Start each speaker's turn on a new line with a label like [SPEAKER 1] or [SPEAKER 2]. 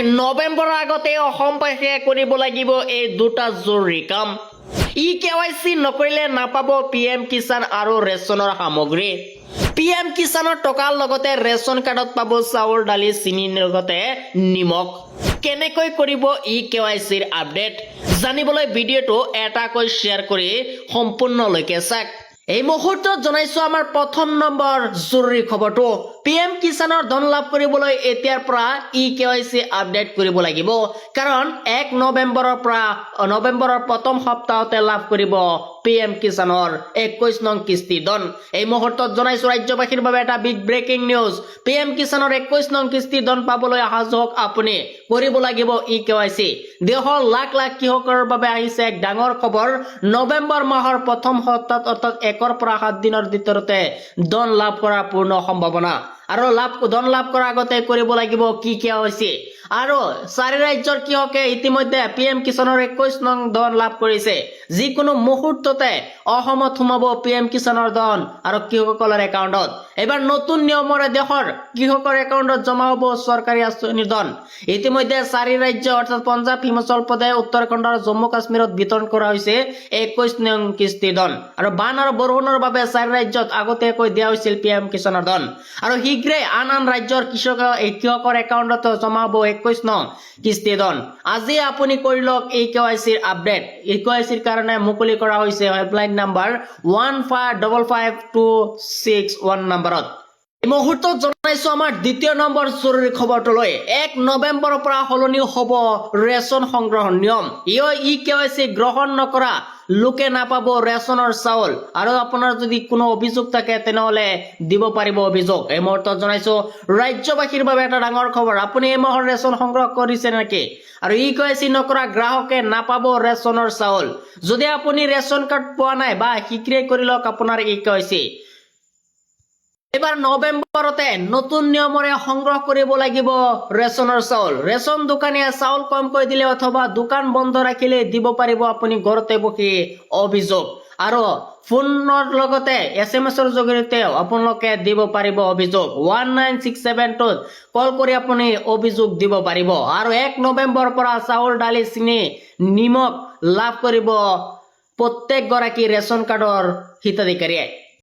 [SPEAKER 1] নৱেম্বৰৰ আগতে অসমবাসীয়ে কৰিব লাগিব এই দুটা জৰুৰী কাম। ই কে ৱাই চি নকৰিলে নাপাব পি এম কিষাণ আৰু ৰেচনৰ সামগ্ৰী। পি এম কিষাণৰ টকাৰ লগতে ৰেচন কাৰ্ডত পাব চাউল, দালি চেনিৰ লগতে নিমখ। কেনেকৈ কৰিব ই কে ৱাই চিৰ আপডেট? জানিবলৈ ভিডিঅ'টো এটাকৈ শ্বেয়াৰ কৰি সম্পূৰ্ণলৈকে চাওক। এই মুহূৰ্তত জনাইছো আমাৰ প্ৰথম নম্বৰ জৰুৰী খবৰটো। পি এম কিষাণৰ ধন লাভ কৰিবলৈ এতিয়াৰ পৰা ই কে ৱাই চি আপডেট কৰিব লাগিব। কাৰণ এক নৱেম্বৰৰ পৰা নৱেম্বৰৰ প্ৰথম সপ্তাহতে লাভ কৰিব। পি কিষাণৰ একৈশ নং কিস্তি। ধন এই মুহূৰ্তত জনাইছো ৰাজ্যবাসীৰ বাবে এটা big breaking news P M কিষাণৰ একৈশ নং কিস্তি ধন পাবলৈ সাজু হওক আপুনি, কৰিব লাগিব ই কে ৱাই চি। দেশৰ লাখ লাখ কৃষকৰ বাবে আহিছে এক ডাঙৰ খবৰ। নৱেম্বৰ মাহৰ প্ৰথম সপ্তাহত অৰ্থাৎ একৰ পৰা সাত দিনৰ ভিতৰতে ধন লাভ কৰাৰ পূৰ্ণ সম্ভাৱনা। আৰু লাভ ধন লাভ কৰাৰ আগতে কৰিব লাগিব কি কি হৈছে আৰু চাৰি ৰাজ্যৰ কৃষকে ইতিমধ্যে পি এম কিষাণৰ একৈশ নং ধন লাভ কৰিছে। যিকোনো মুহূৰ্ততে অসমত সোমাব পি এম কিষাণৰ ধন আৰু কৃষকসকলৰ একাউণ্টত। এইবাৰ নতুন নিয়মৰে দেশৰ কৃষকৰ একাউণ্টত জমা হ'ব চৰকাৰী আঁচনিৰ ধন। ইতিমধ্যে চাৰি ৰাজ্য, অৰ্থাৎ পঞ্জাৱ, হিমাচল প্ৰদেশ, উত্তৰাখণ্ড আৰু জম্মু কাশ্মীৰত বিতৰণ কৰা হৈছে একৈশ নং কিস্তি ধন। আৰু বান আৰু বৰষুণৰ বাবে চাৰি ৰাজ্যত আগতীয়াকৈ দিয়া হৈছিল পি এম কিষাণৰ ধন। আৰু শীঘ্ৰে আন আন ৰাজ্যৰ কৃষক কৃষকৰ একাউণ্টত জমা হ'ব একৈশ নং কিস্তি ধন। আজি আপুনি কৰি লওক কে ৱাই চিৰ আপডেট। এই কে ৱাই চিৰ কাৰণে মুকলি কৰা হৈছে helpline number one five double five two six one নাম্বাৰত। এই মুহূৰ্তত জনাইছো আমাৰ দ্বিতীয় নম্বৰ জৰুৰী খবৰটোলৈ। এক নৱেম্বৰৰ পৰা সলনি হ'ব ৰেচন সংগ্ৰহৰ নিয়ম। ই কে ৱাই চি গ্ৰহণ নকৰা লোকে নাপাব ৰেচনৰ চাউল। আৰু আপোনাৰ যদি কোনো অভিযোগ থাকে, তেনেহলে দিব পাৰিব অভিযোগ। এই মুহূৰ্তত জনাইছো, ৰাজ্যবাসীৰ বাবে এটা ডাঙৰ খবৰ। আপুনি এই মাহৰ ৰেচন সংগ্ৰহ কৰিছে নেকি আৰু ই কে চি নকৰা গ্ৰাহকে নাপাব ৰেচনৰ চাউল। যদি আপুনি ৰেচন কাৰ্ড পোৱা নাই বা শীঘ্ৰেই কৰি লওক, আপোনাৰ ই কে এইবাৰ নৱেম্বৰতে নতুন নিয়মৰে সংগ্ৰহ কৰিব লাগিব ৰেচনৰ চাউল। ৰেচন দোকানীয়ে চাউল কমকৈ দিলে অথবা দোকান বন্ধ ৰাখিলে দিব পাৰিব আপুনি ঘৰতে বহি অভিযোগ। আৰু ফোনৰ লগতে এছ এম এছৰ জৰিয়তেও আপোনালোকে দিব পাৰিব অভিযোগ। ওৱান নাইন ছিক্স ছেভেন টুত কল কৰি আপুনি অভিযোগ দিব পাৰিব। আৰু এক নৱেম্বৰৰ পৰা চাউল, দালি, চেনি, নিমখ লাভ কৰিব প্ৰত্যেকগৰাকী ৰেচন কাৰ্ডৰ হিতাধিকাৰীয়ে।